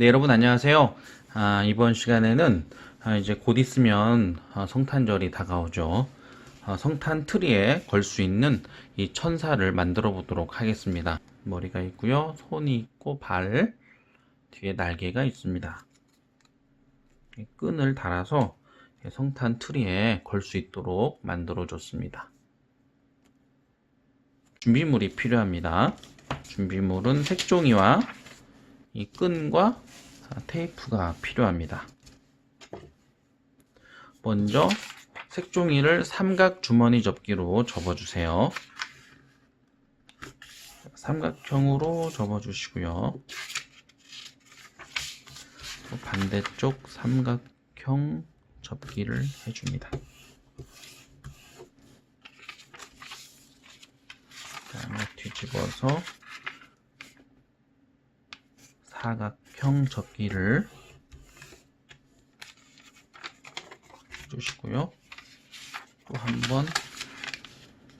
네, 여러분 안녕하세요. 아, 이번 시간에는 아, 이제 곧 있으면 아, 성탄절이 다가오죠. 아, 성탄 트리에 걸 수 있는 이 천사를 만들어 보도록 하겠습니다. 머리가 있고요. 손이 있고 발, 뒤에 날개가 있습니다. 이 끈을 달아서 성탄 트리에 걸 수 있도록 만들어 줬습니다. 준비물이 필요합니다. 준비물은 색종이와 이 끈과 테이프가 필요합니다. 먼저 색종이를 삼각 주머니 접기로 접어주세요. 삼각형으로 접어주시고요. 또 반대쪽 삼각형 접기를 해줍니다. 그다음에 뒤집어서 사각형 접기를 해주시고요. 또 한 번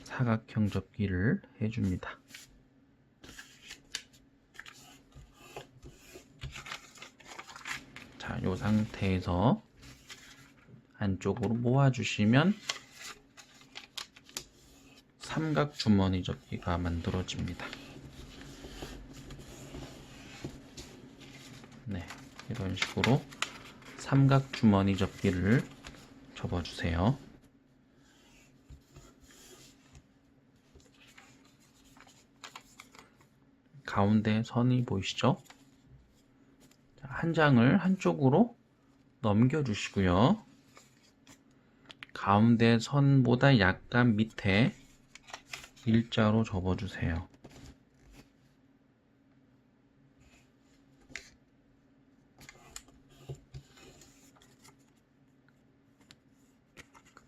사각형 접기를 해줍니다. 자, 이 상태에서 안쪽으로 모아주시면 삼각 주머니 접기가 만들어집니다. 네, 이런 식으로 삼각 주머니 접기를 접어주세요. 가운데 선이 보이시죠? 자, 한 장을 한쪽으로 넘겨주시고요. 가운데 선보다 약간 밑에 일자로 접어주세요.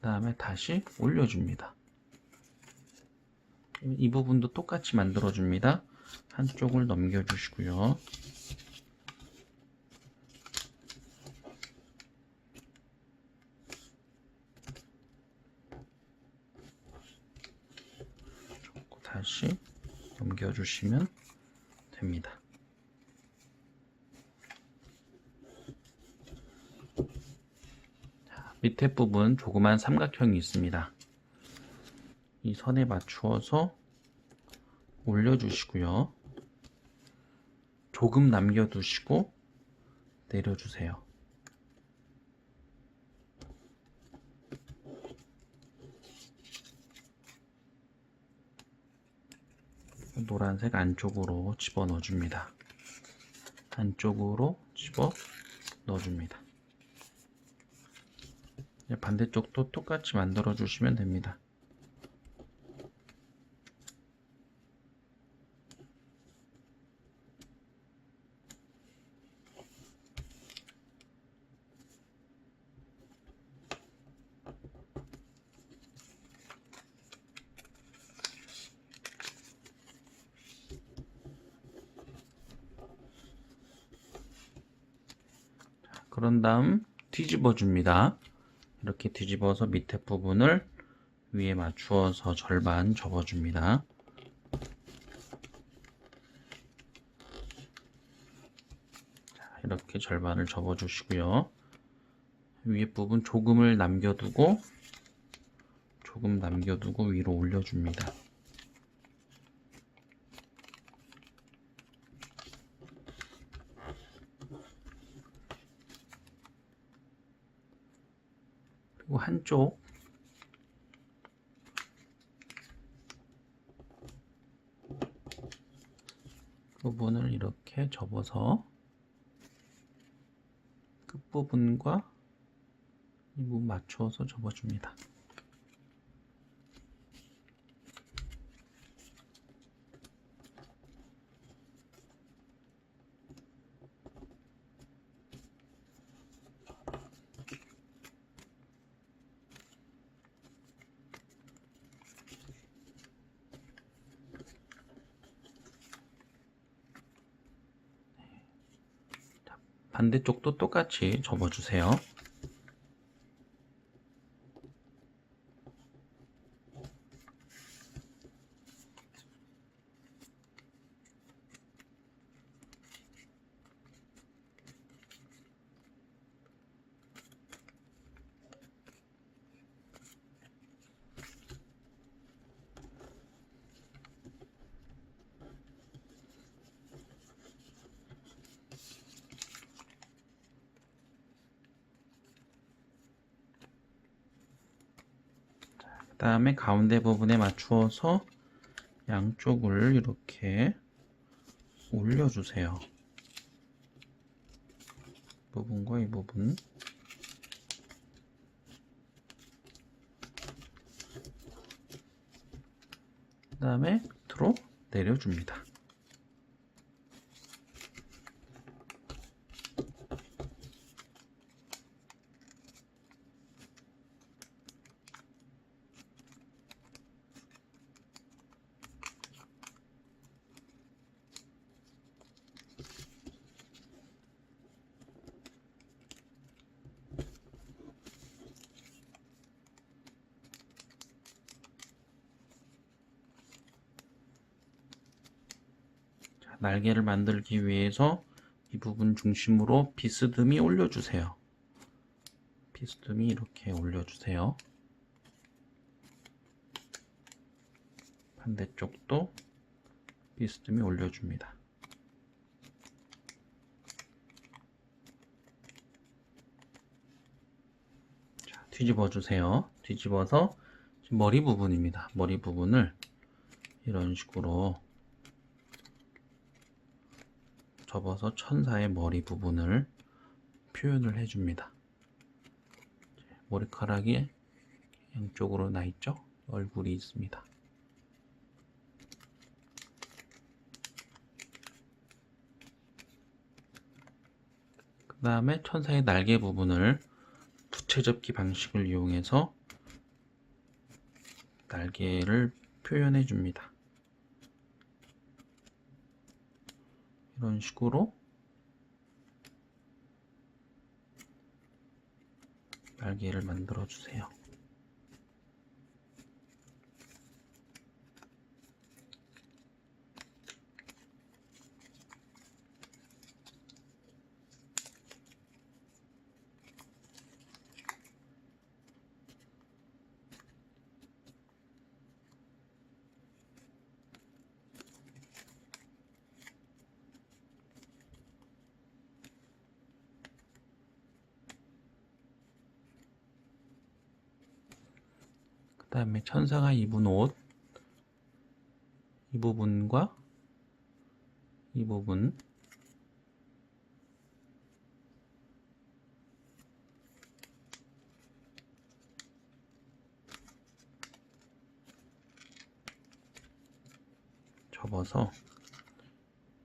그 다음에 다시 올려줍니다. 이 부분도 똑같이 만들어줍니다. 한쪽을 넘겨주시고요. 다시 넘겨주시면 됩니다. 밑에 부분 조그만 삼각형이 있습니다. 이 선에 맞추어서 올려주시고요. 조금 남겨두시고 내려주세요. 노란색 안쪽으로 집어 넣어줍니다. 안쪽으로 집어 넣어줍니다. 반대쪽도 똑같이 만들어 주시면 됩니다. 그런 다음 뒤집어 줍니다. 이렇게 뒤집어서 밑에 부분을 위에 맞추어서 절반 접어 줍니다. 이렇게 절반을 접어 주시고요. 위에 부분 조금을 남겨두고 조금 남겨두고 위로 올려줍니다. 그리고 한쪽 부분을 이렇게 접어서 끝부분과 이 부분 맞추어서 접어줍니다. 반대쪽도 똑같이 접어주세요. 다음에 가운데 부분에 맞추어서 양쪽을 이렇게 올려주세요. 이 부분과 이 부분. 그 다음에 밑으로 내려줍니다. 자, 날개를 만들기 위해서 이 부분 중심으로 비스듬히 올려주세요. 비스듬히 이렇게 올려주세요. 반대쪽도 비스듬히 올려줍니다. 자, 뒤집어 주세요. 뒤집어서 머리 부분입니다. 머리 부분을 이런 식으로 접어서 천사의 머리 부분을 표현을 해줍니다. 머리카락이 양쪽으로 나 있죠? 얼굴이 있습니다. 그 다음에 천사의 날개 부분을 부채접기 방식을 이용해서 날개를 표현해 줍니다. 이런 식으로 날개를 만들어 주세요. 그 다음에 천사가 입은 옷, 이 부분과 이 부분, 접어서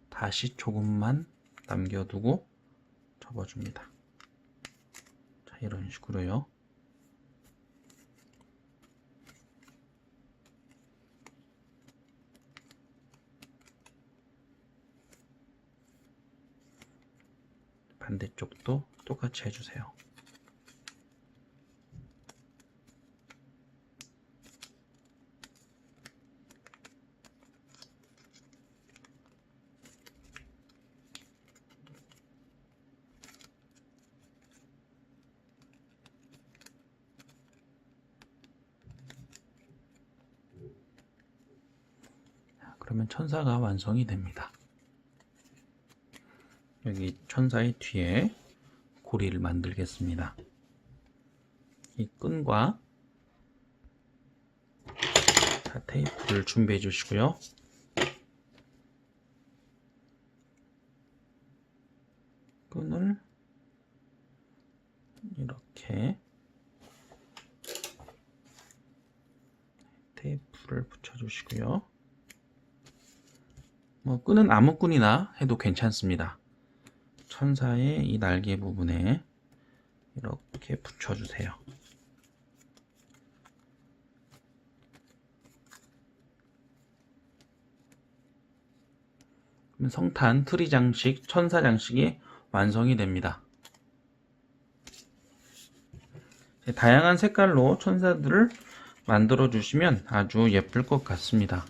다시 조금만 남겨두고 접어줍니다. 자, 이런 식으로요. 반대쪽도 똑같이 해주세요. 자, 그러면 천사가 완성이 됩니다. 여기 천사의 뒤에 고리를 만들겠습니다. 이 끈과 자, 테이프를 준비해 주시고요. 끈을 이렇게 테이프를 붙여 주시고요. 뭐 끈은 아무 끈이나 해도 괜찮습니다. 천사의 이 날개 부분에 이렇게 붙여주세요. 성탄 트리 장식, 천사 장식이 완성이 됩니다. 다양한 색깔로 천사들을 만들어 주시면 아주 예쁠 것 같습니다.